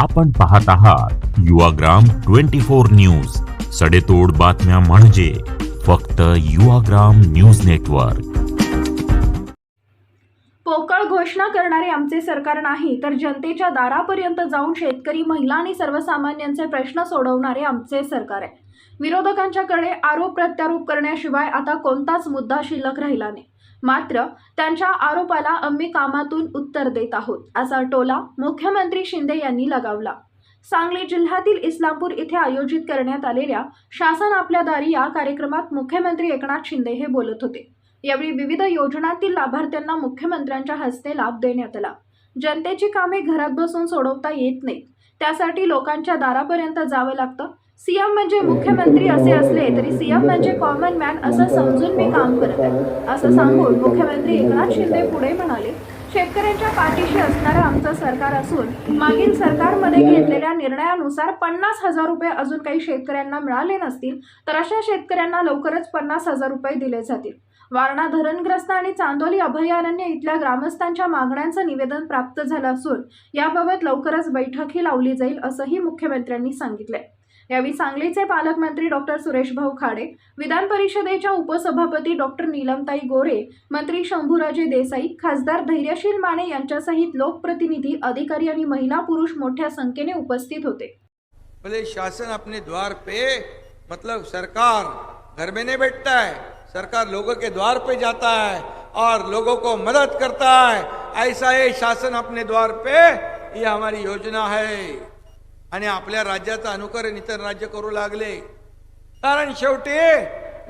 आपण पाहत आहात युवाग्राम ट्वेंटी फोर न्यूज. सडेतोड बातम्या म्हणजे फक्त युवाग्राम न्यूज नेटवर्क. पोकळ घोषणा करणारे आमचे सरकार नाही तर जनतेच्या दारापर्यंत जाऊन शेतकरी महिला आणि सर्वसामान्यांचे प्रश्न सोडवणारे आमचे सरकार आहे. विरोधकांच्याकडे आरोप प्रत्यारोप करण्याशिवाय आता कोणताच मुद्दा शिल्लक राहिला नाही. मात्र त्यांच्या आरोपाला आम्ही कामातून उत्तर देत आहोत असा टोला मुख्यमंत्री शिंदे यांनी लगावला. सांगली जिल्ह्यातील इस्लामपूर इथे आयोजित करण्यात आलेल्या शासन आपल्या दारी या कार्यक्रमात मुख्यमंत्री एकनाथ शिंदे हे बोलत होते. यावेळी विविध योजनांतील लाभार्थ्यांना मुख्यमंत्र्यांच्या हस्ते लाभ देण्यात आला. जनतेची कामे घरात बसून सोडवता येत नाहीत. त्यासाठी लोकांच्या दारापर्यंत जावं लागतं. सीएम म्हणजे मुख्यमंत्री असे असले तरी सीएम म्हणजे कॉमन मॅन असं समजून मी काम करत आहे. असं सांगून मुख्यमंत्री एकनाथ शिंदे पुढे म्हणाले शेतकऱ्यांच्या पाठीशी असणारं आमचं सरकार असून मागील सरकारमध्ये घेतलेल्या निर्णयानुसार पन्नास हजार रुपये अजून काही शेतकऱ्यांना मिळाले नसतील तर अशा शेतकऱ्यांना लवकरच पन्नास हजार रुपये दिले जातील. वारणा धरणग्रस्त आणि चांदोली अभयारण्य इथल्या ग्रामस्थांच्या मागण्यांचं निवेदन प्राप्त झालं असून याबाबत लवकरच बैठकही लावली जाईल असंही मुख्यमंत्र्यांनी सांगितलंय. यावेळी सांगलीचे पालकमंत्री डॉक्टर सुरेश भाऊ खाडे विधान परिषदेच्या उपसभापती डॉक्टर नीलमताई गोरे मंत्री शंभूराजे देसाई खासदार धैर्यशील माने यांच्यासहित लोकप्रतिनिधी अधिकारी आणि महिला पुरुष मोठ्या संख्येने उपस्थित होते. भले शासन अपने द्वार पे मतलब सरकार घर में नहीं बैठता है सरकार लोगों के द्वार पे जाता है और लोगों को मदद करता है ऐसा ही शासन अपने द्वार पे ये हमारी योजना है। आणि आपल्या राज्याचं अनुकरण इतर राज्य करू लागले. कारण शेवटी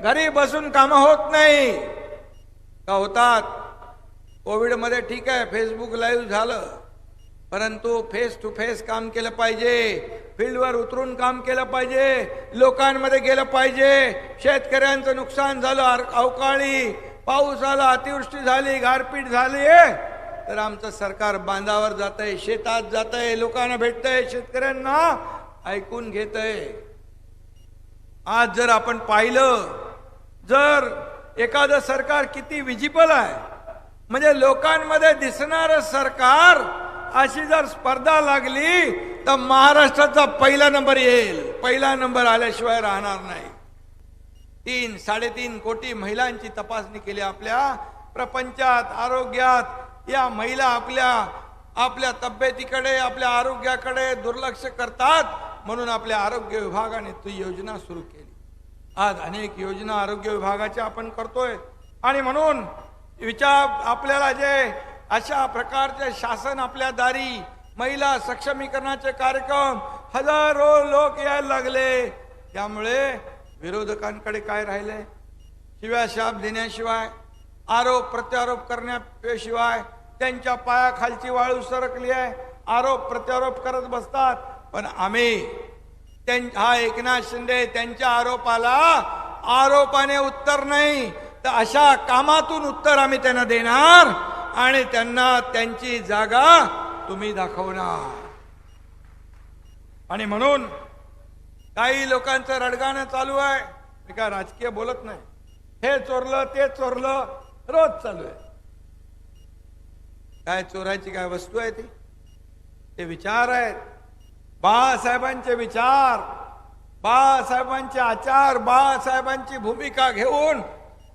घरी बसून कामं होत नाही. का होतात? कोविडमध्ये ठीक आहे फेसबुक लाईव्ह झालं. परंतु फेस टू फेस काम केलं पाहिजे. फील्डवर उतरून काम केलं पाहिजे. लोकांमध्ये गेलं पाहिजे. शेतकऱ्यांचं नुकसान झालं अवकाळी पाऊस आला अतिवृष्टी झाली गारपीट झाली तर आमचं सरकार बांधावर जात आहे शेतात जात आहे लोकांना भेटतंय शेतकऱ्यांना ऐकून घेत आहे आज जर आपण पाहिलं जर एखादं सरकार किती विजिबल आहे म्हणजे लोकांमध्ये दिसणार सरकार अशी जर स्पर्धा लागली तर महाराष्ट्राचा पहिला नंबर येईल. पहिला नंबर आल्याशिवाय राहणार नाही. तीन साडेतीन कोटी महिलांची तपासणी केली आपल्या प्रपंचात आरोग्यात या महिला आपल्या आपल्या तब्येतीकडे आपल्या आरोग्याकडे दुर्लक्ष करतात म्हणून आपल्या आरोग्य विभागाने ती योजना सुरू केली. आज अनेक योजना आरोग्य विभागाच्या आपण करतोय. आणि म्हणून विचार आपल्याला जे अशा प्रकारचे शासन आपल्या दारी महिला सक्षमीकरणाचे कार्यक्रम हजारो लोक यायला लागले. त्यामुळे विरोधकांकडे काय राहिले? शिव्या शाप देण्याशिवाय आरोप प्रत्यारोप करण्याशिवाय त्यांच्या पायाखालची वाळू सरकली आहे. आरोप प्रत्यारोप करत बसतात. पण आम्ही त्यां हा एकनाथ शिंदे त्यांच्या आरोपाला आरोपाने उत्तर नाही. तर अशा कामातून उत्तर आम्ही त्यांना देणार आणि त्यांना त्यांची जागा तुम्ही दाखवणार. आणि म्हणून काही लोकांचं रडगाणं चालू आहे. मी काय राजकीय बोलत नाही. हे चोरलं ते चोरलं रोज चालू आहे. काय चोरायची काय वस्तू आहे ती? ते विचार आहेत. बाळासाहेबांचे विचार बाळासाहेबांचे आचार बाळासाहेबांची भूमिका घेऊन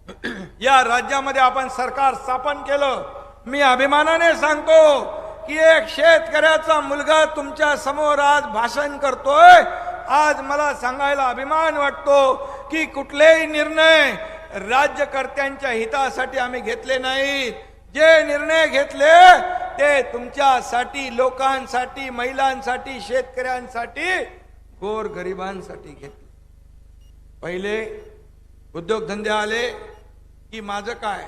या राज्यामध्ये आपण सरकार स्थापन केलं. मी अभिमानाने सांगतो की एक शेतकऱ्याचा मुलगा तुमच्यासमोर आज भाषण करतोय. आज मला सांगायला अभिमान वाटतो की कुठलेही निर्णय राज्यकर्त्यांच्या हितासाठी आम्ही घेतले नाहीत. जे निर्णय घेतले ते तुमच्यासाठी लोकांसाठी महिलांसाठी शेतकऱ्यांसाठी गोर गरिबांसाठी घेतले. पहिले उद्योगधंदे आले की माझं काय?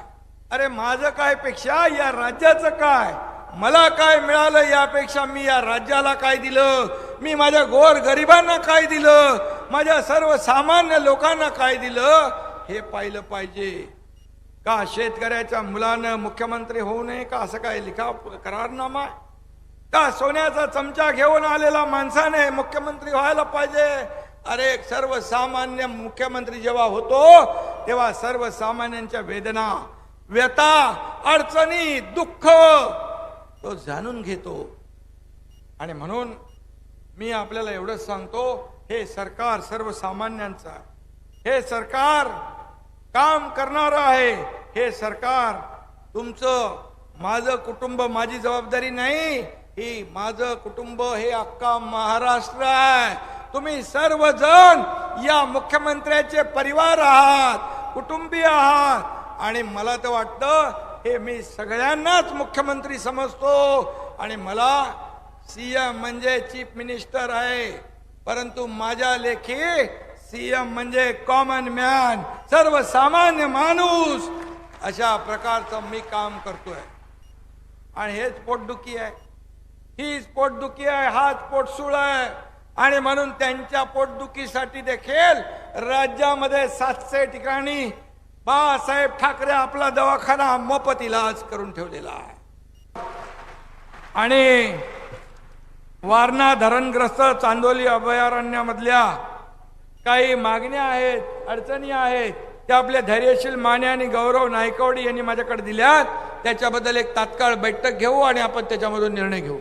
अरे माझं काय पेक्षा या राज्याचं काय? मला काय मिळालं यापेक्षा मी या राज्याला काय दिलं? मी माझ्या गोर गरिबांना काय दिलं? माझ्या सर्वसामान्य लोकांना काय दिलं? हे पाहिलं पाहिजे. का शेतकऱ्याच्या मुलानं मुख्यमंत्री होऊ नये का असं काय लिखा करारनामा? का सोन्याचा चमचा घेऊन आलेला माणसाने मुख्यमंत्री व्हायला पाहिजे? अरे सर्वसामान्य मुख्यमंत्री जेव्हा होतो तेव्हा सर्वसामान्यांच्या वेदना व्यथा अडचणी दुःख तो जाणून घेतो. आणि म्हणून मी आपल्याला एवढंच सांगतो हे सरकार सर्वसामान्यांचं हे सरकार काम करणारं आहे. हे सरकार तुमचं माझं कुटुंब माझी जबाबदारी नाही. ही माझं कुटुंब हे अख्खा महाराष्ट्र आहे. तुम्ही सर्वजण या मुख्यमंत्र्याचे परिवार आहात कुटुंबीय आहात. आणि मला तर वाटतं हे मी सगळ्यांनाच मुख्यमंत्री समजतो. आणि मला सीएम म्हणजे चीफ मिनिस्टर आहे. परंतु माझ्या लेखी सीएम म्हणजे कॉमन मॅन सर्वसामान्य माणूस. अशा प्रकारचं मी काम करतोय. आणि हेच पोटदुखी आहे. हीच पोटदुखी आहे हाच पोटसूळ आहे. आणि म्हणून त्यांच्या पोटदुखीसाठी देखील राज्यामध्ये सातशे ठिकाणी बाळासाहेब ठाकरे आपला दवाखाना मोफत इलाज करून ठेवलेला आहे. आणि वारणा धरणग्रस्त चांदोली अभयारण्यामधल्या काही मागण्या आहेत अडचणी आहेत त्या आपल्या धैर्यशील माने आणि गौरव नायकवडी यांनी माझ्याकडे दिल्यात. त्याच्याबद्दल एक तात्काळ बैठक घेऊ आणि आपण त्याच्यामधून निर्णय घेऊ.